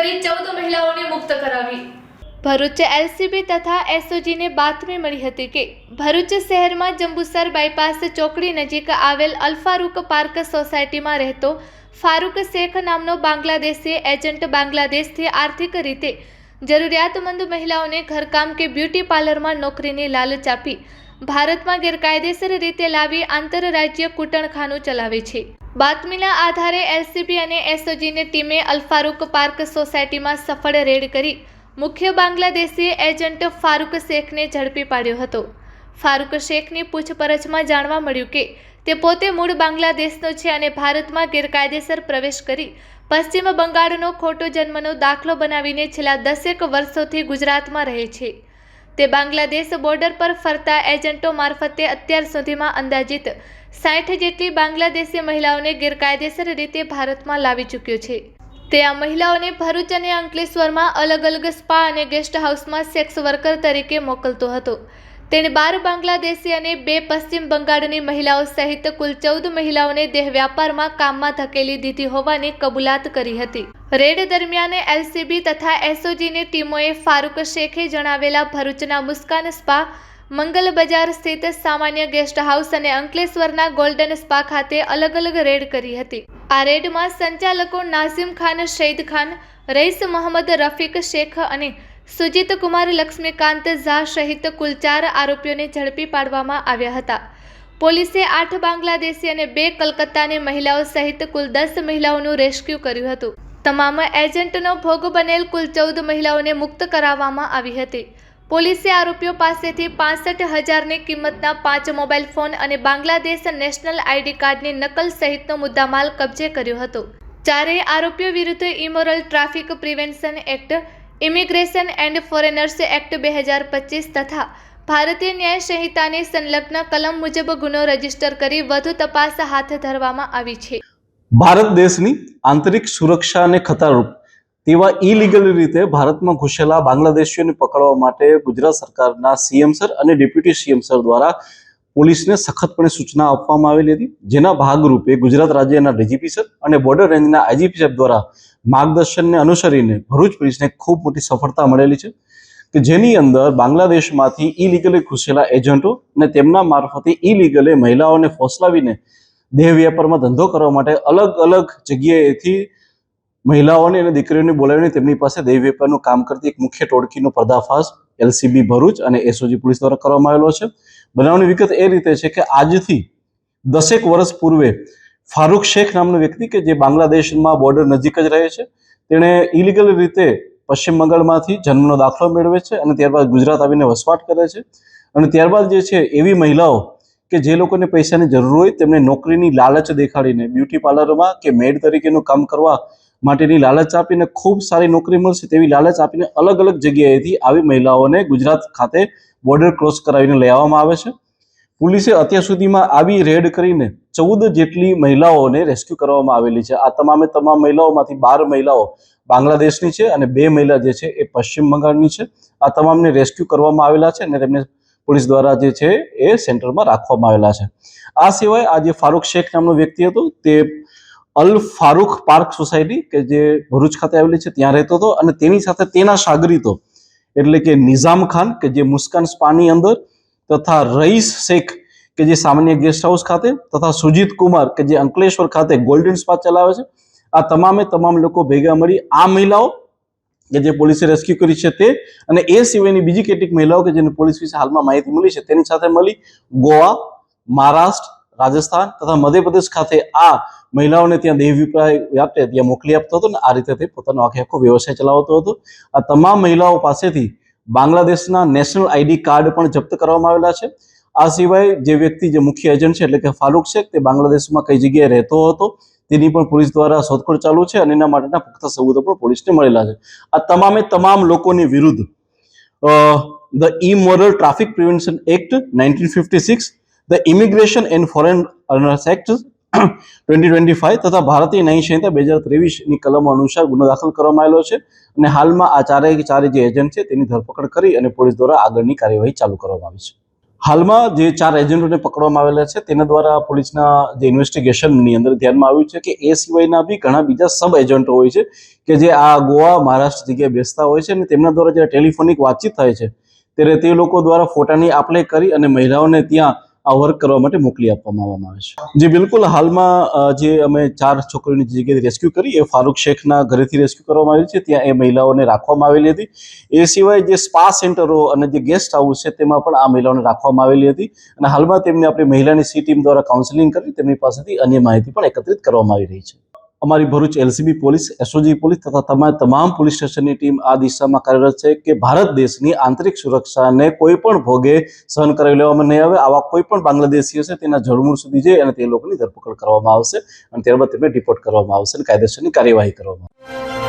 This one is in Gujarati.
કરી ચૌદ મહિલાઓને મુક્ત કરાવી. ભરૂચ એલસીબી તથા એસઓજીને બાતમી મળી હતી કે ભરૂચ શહેરમાં જંબુસર બાયપાસ ચોકડી નજીક આવેલ અલ્ફારૂક પાર્ક સોસાયટીમાં રહેતો ફારૂક શેખ નામનો બાંગ્લાદેશી એજન્ટ બાંગ્લાદેશથી આર્થિક રીતે જરૂરિયાતમંદ મહિલાઓને ઘરકામ કે બ્યુટી પાર્લરમાં નોકરીની લાલચ આપી ભારતમાં ગેરકાયદેસર રીતે લાવી આંતરરાજ્ય કૂટણખાનું ચલાવે છે. બાતમીના આધારે એલસીબી અને એસઓજીની ટીમે અલફારૂક પાર્ક સોસાયટીમાં સફળ રેડ કરી મુખ્ય બાંગ્લાદેશી એજન્ટ ફારૂક શેખને ઝડપી પાડ્યો હતો. ફારૂક શેખની પૂછપરછમાં જાણવા મળ્યું કે, તે પોતે મૂળ બાંગ્લાદેશનો છે અને ભારતમાં ગેરકાયદેસર પ્રવેશ કરી પશ્ચિમ બંગાળનો ખોટો જન્મનો દાખલો બનાવીને છેલ્લા દસેક વર્ષોથી ગુજરાતમાં રહે છે. તે બાંગ્લાદેશ બોર્ડર પર ફરતા એજન્ટો મારફતે અત્યાર સુધીમાં અંદાજિત સાઠ જેટલી બાંગ્લાદેશી મહિલાઓને ગેરકાયદેસર રીતે ભારતમાં લાવી ચૂક્યો છે. તે આ મહિલાઓને ભરૂચ અને અંકલેશ્વરમાં અલગ અલગ સ્પા અને ગેસ્ટ હાઉસમાં સેક્સ વર્કર તરીકે મોકલતો હતો. તેણે બાર બાંગ્લાદેશી અને બે પશ્ચિમ બંગાળની મહિલાઓ સહિત કુલ ચૌદ મહિલાઓને દેહ વ્યાપારમાં કામમાં ધકેલી દીધી હોવાની કબૂલાત કરી હતી. રેડ દરમિયાન એલસીબી તથા એસઓજીની ટીમોએ ફારૂક શેખે જણાવેલા ભરૂચના મુસ્કાન સ્પા, મંગલ બજાર સ્થિત સામાન્ય ગેસ્ટ હાઉસ અને અંકલેશ્વરના ગોલ્ડન સ્પા ખાતે અલગ અલગ રેડ કરી હતી. આ રેડમાં સંચાલકો નાઝીમ ખાન, શહીદ ખાન, રઈસ મોહમ્મદ રફીક શેખ અને સુજીત કુમાર, લક્ષ્મીકાંત ઝા સહિત કુલ ચાર આરોપીઓને ઝડપી પાડવામાં આવ્યા હતા. પોલીસે આઠ બાંગ્લાદેશી અને બે કલકત્તાની મહિલાઓ સહિત કુલ દસ મહિલાઓનું રેસ્ક્યુ કર્યું હતું. તમામ એજન્ટનો ભોગ બનેલ કુલ ચૌદ મહિલાઓને મુક્ત કરાવવામાં આવી હતી. પોલીસે આરોપીઓ પાસેથી પાસઠ હજારની કિંમતના પાંચ મોબાઈલ ફોન અને બાંગ્લાદેશ નેશનલ આઈડી કાર્ડની નકલ સહિતનો મુદ્દામાલ કબજે કર્યો હતો. ચારેય આરોપીઓ વિરુદ્ધ immoral traffic prevention act immigration and foreigners act બે હજાર પચીસ તથા ભારતીય ન્યાય સંહિતાની સંલગ્ન કલમ મુજબ ગુનો રજિસ્ટર કરી વધુ તપાસ હાથ ધરવામાં આવી છે. ભારત દેશની આંતરિક સુરક્ષાને ખતરારૂપ તેવા ઇલીગલ રીતે ભારતમાં ઘૂસેલા બાંગ્લાદેશીઓને પકડવા માટે ગુજરાત સરકારના સીએમ સર અને ડેપ્યુટી સીએમ સર દ્વારા પોલીસને સખતપણે સૂચના આપવામાં આવેલી હતી. જેના ભાગરૂપે ગુજરાત રાજ્યના ડીજીપી સર અને બોર્ડર રેન્જના આઈજીપી સાહેબ દ્વારા માર્ગદર્શનને અનુસરીને ભરૂચ પોલીસને ખૂબ મોટી સફળતા મળેલી છે કે જેની અંદર બાંગ્લાદેશમાંથી ઇલીગલી ઘૂસેલા એજન્ટો અને તેમના મારફતે ઇલીગલે મહિલાઓને ફોસલાવીને દેહ વ્યાપારમાં ધંધો કરવા માટે અલગ અલગ જગ્યાએથી મહિલાઓને અને દીકરીઓને બોલાવીને તેમની પાસે દેહ વેપારનું કામ કરતી એક મુખ્ય ટોળકીનો પર્દાફાશ એલસીબી ભરૂચ અને એસઓજી પોલીસ દ્વારા કરવામાં આવેલો છે. બનાવની વિગત એ રીતે છે કે આજથી દસેક વર્ષ પૂર્વે ફારૂક શેખ નામનો વ્યક્તિ કે જે બાંગ્લાદેશમાં બોર્ડર નજીક જ રહે છે. તેણે ઇલીગલ રીતે પશ્ચિમ બંગાળમાંથી જન્મનો દાખલો મેળવે છે અને ત્યારબાદ ગુજરાત આવીને વસવાટ કરે છે. અને ત્યારબાદ જે છે એવી મહિલાઓ કે જે લોકોને પૈસાની જરૂર હોય તેમને નોકરીની લાલચ દેખાડીને બ્યુટી પાર્લરમાં કે મેડ તરીકેનું કામ કરવા માટેની લાલચ આપીને ખૂબ સારી નોકરી મળશે તેવી લાલચ આપીને અલગ અલગ જગ્યાએથી આવી મહિલાઓને ગુજરાત ખાતે બોર્ડર ક્રોસ કરાવીને લઈ આવવામાં આવે છે. પોલીસે અત્યાર સુધીમાં આવી રેડ કરીને ચૌદ જેટલી મહિલાઓને રેસ્ક્યુ કરવામાં આવેલી છે. આ તમામે તમામ મહિલાઓમાંથી બાર મહિલાઓ બાંગ્લાદેશની છે અને બે મહિલા જે છે એ પશ્ચિમ બંગાળની છે. આ તમામને રેસ્ક્યુ કરવામાં આવેલા છે અને તેમને પોલીસ દ્વારા જે છે એ સેન્ટરમાં રાખવામાં આવેલા છે. આ સિવાય આ જે ફારૂક શેખ નામનો વ્યક્તિ હતો. તે અલ ફારૂક પાર્ક સોસાયટી, કે જે ભરૂચ ખાતે આવેલી છે, ત્યાં રહેતો હતો અને તેની સાથે તેના સાગરીતો એટલે કે નિઝામ ખાન, કે જે મુસ્કાન સ્પાની અંદર, તથા રઈસ શેખ, કે જે સામાન્ય ગેસ્ટ હાઉસ ખાતે, તથા સુજીત કુમાર, કે જે અંકલેશ્વર ખાતે ગોલ્ડન સ્પા ચલાવે છે. આ તમામે તમામ લોકો ભેગા મળી આ મહિલાઓ, કે જે પોલીસે રેસ્ક્યુ કરી છે તે, અને એ સિવાયની બીજી કેટલીક મહિલાઓ કે જેને પોલીસ વિશે હાલમાં માહિતી મળી છે, તેની સાથે મળી ગોવા, મહારાષ્ટ્ર રાજસ્થાન તથા મધ્યપ્રદેશ ખાતે આ મહિલાઓને ત્યાં દેહ વિપ્રાય આપે ત્યાં મોકલી આપતો હતો ને આ રીતે તે પોતાનો આખે આખો વ્યવસાય ચલાવતો હતો. આ તમામ મહિલાઓ પાસેથી બાંગ્લાદેશના નેશનલ આઈડી કાર્ડ પણ જપ્ત કરવામાં આવેલા છે. આ સિવાય જે વ્યક્તિ જે મુખ્ય એજન્ટ છે એટલે કે ફારૂક શેખ તે બાંગ્લાદેશમાં કઈ જગ્યાએ રહેતો હતો તેની પણ પોલીસ દ્વારા શોધખોળ ચાલુ છે અને એના માટેના પુખ્તા સબૂતો પણ પોલીસને મળેલા છે. આ તમામે તમામ લોકોની વિરુદ્ધ the immoral traffic prevention act nineteen fifty six the immigration and foreign act twenty twenty five તથા ભારતીય ન્યાય સંહિતા બે હજાર ત્રેવીસની કલમો અનુસાર ગુનો દાખલ કરવામાં આવેલો છે અને હાલમાં આ ચારે ચારે જે એજન્ટ છે તેની ધરપકડ કરી અને પોલીસ દ્વારા આગળની કાર્યવાહી ચાલુ કરવામાં આવી છે. હાલમાં જે ચાર એજન્ટોને પકડવામાં આવેલા છે તેના દ્વારા પોલીસના જે ઇન્વેસ્ટિગેશનની અંદર ધ્યાનમાં આવ્યું છે કે એ સિવાયના બી ઘણા બીજા સબ એજન્ટો હોય છે કે જે આ ગોવા, મહારાષ્ટ્ર જગ્યાએ બેસતા હોય છે અને તેમના દ્વારા જ્યારે ટેલિફોનિક વાતચીત થાય છે ત્યારે તે લોકો દ્વારા ફોટાની આપલે કરી અને મહિલાઓને ત્યાં આ વર્ક કરવા માટે મોકલી આપવામાં આવવામાં આવે છે. જે, બિલકુલ. હાલમાં જે અમે ચાર છોકરીઓની જગ્યાએ રેસ્ક્યુ કરી, એ ફારૂક શેખના ઘરેથી રેસ્ક્યુ કરવામાં આવી છે. ત્યાં એ મહિલાઓને રાખવામાં આવેલી હતી. એ સિવાય જે સ્પા સેન્ટરો અને જે ગેસ્ટ હાઉસ છે, તેમાં પણ આ મહિલાઓને રાખવામાં આવેલી હતી. અને હાલમાં તેમને આપણી મહિલાની સી ટીમ દ્વારા કાઉન્સેલિંગ કરી, તેમની પાસેથી અન્ય માહિતી પણ એકત્રિત કરવામાં આવી રહી છે. અમારી Bharuch LCB police SOG police તથા તમામ તમામ પોલીસ સ્ટેશનની ટીમ આ દિશામાં કાર્યરત છે કે ભારત દેશની આંતરિક સુરક્ષાને કોઈ પણ ભોગે સહન કરાવી લેવામાં નહીં આવે. આવા કોઈ પણ બાંગ્લાદેશી હશે તેના જળમૂળ સુધી જઈ અને તે લોકોની ધરપકડ કરવામાં આવશે અને ત્યારબાદ તેમને ડિપોર્ટ કરવામાં આવશે અને કાયદેસરની કાર્યવાહી કરવામાં આવશે.